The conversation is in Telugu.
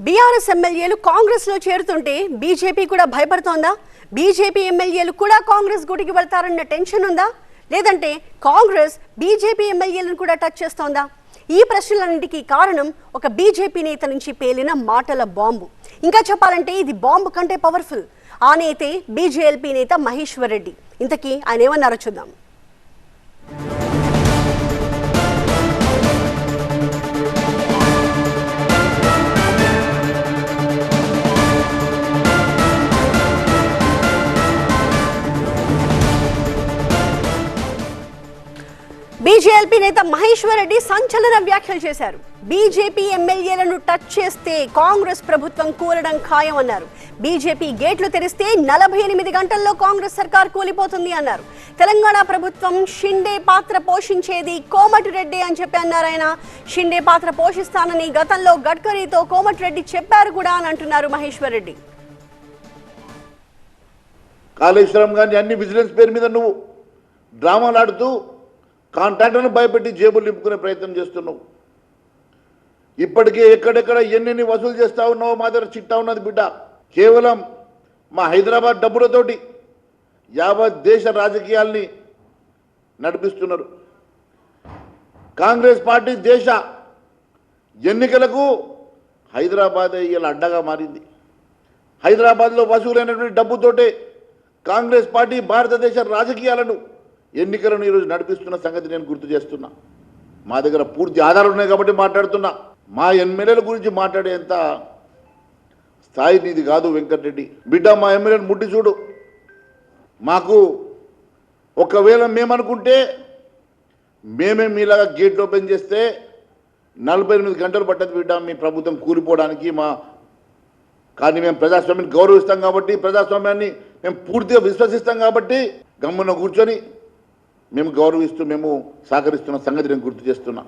బీఆర్ఎస్ ఎమ్మెల్యేలు కాంగ్రెస్లో చేరుతుంటే బీజేపీ కూడా భయపడుతోందా? బీజేపీ ఎమ్మెల్యేలు కూడా కాంగ్రెస్ గుడికి వెళ్తారన్న టెన్షన్ ఉందా? లేదంటే కాంగ్రెస్ బీజేపీ ఎమ్మెల్యేలను కూడా టచ్ చేస్తోందా? ఈ ప్రశ్నలన్నింటికీ కారణం ఒక బీజేపీ నేత నుంచి పేలిన మాటల బాంబు. ఇంకా చెప్పాలంటే ఇది బాంబు కంటే పవర్ఫుల్. ఆ నేతే బీజేఎల్పీ నేత మహేశ్వర్ రెడ్డి. ఇంతకీ ఆయన ఏమన్నారో చూద్దాం. బీజేపీ నేత మహేశ్వర్ రెడ్డి సంచలన వ్యాఖ్యలు చేశారు. బీజేపీ ఎమ్మెల్యేలను టచ్ చేస్తే కాంగ్రెస్ ప్రభుత్వం కూలడం ఖాయమన్నారు బీజేపీ గేట్లు తెరిస్తే నలభై ఎనిమిది గంటల్లో కాంగ్రెస్ సర్కార్ కూలిపోతుంది అన్నారు. తెలంగాణ ప్రభుత్వం షిండే పాత్ర పోషించేది కోమటిరెడ్డి అని చెప్పి అన్నారు ఆయన. షిండే పాత్ర పోషిస్తానని గతంలో గడ్కరీతో కోమటిరెడ్డి చెప్పారు కూడా అని అంటున్నారు మహేశ్వర్ రెడ్డి. కాళేశ్వరం కానీ అన్ని విజిలెన్స్ పేరు మీద నువ్వు డ్రామాలు ఆడుతూ కాంట్రాక్టర్ను భయపెట్టి జేబులు నింపుకునే ప్రయత్నం చేస్తున్నావు. ఇప్పటికే ఎక్కడెక్కడ ఎన్నెన్ని వసూలు చేస్తా ఉన్నావో మా దగ్గర చిట్టా ఉన్నది బిడ్డ. కేవలం మా హైదరాబాద్ డబ్బులతోటి యావత్ దేశ రాజకీయాల్ని నడిపిస్తున్నారు. కాంగ్రెస్ పార్టీ దేశ ఎన్నికలకు హైదరాబాద్ ఇలా అడ్డగా మారింది. హైదరాబాద్లో వసూలైనటువంటి డబ్బుతోటే కాంగ్రెస్ పార్టీ భారతదేశ రాజకీయాలను ఎన్నికలను ఈరోజు నడిపిస్తున్న సంగతి నేను గుర్తు చేస్తున్నా. మా దగ్గర పూర్తి ఆధారాలు ఉన్నాయి కాబట్టి మాట్లాడుతున్నా. మా ఎమ్మెల్యేల గురించి మాట్లాడేంత స్థాయి నీది కాదు వెంకటరెడ్డి. బిడ్డ మా ఎమ్మెల్యేని ముట్టి చూడు. మాకు ఒకవేళ మేమనుకుంటే మేమే మీలాగా గేట్ ఓపెన్ చేస్తే నలభై ఎనిమిది గంటలు పట్టదు బిడ్డ మీ ప్రభుత్వం కూలిపోవడానికి. మా కానీ మేము ప్రజాస్వామ్యాన్ని గౌరవిస్తాం కాబట్టి ప్రజాస్వామ్యాన్ని మేము పూర్తిగా విశ్వసిస్తాం కాబట్టి గమ్మున కూర్చొని మేము గౌరవిస్తూ మేము సహకరిస్తున్న సంగతి నేను గుర్తు చేస్తున్నా.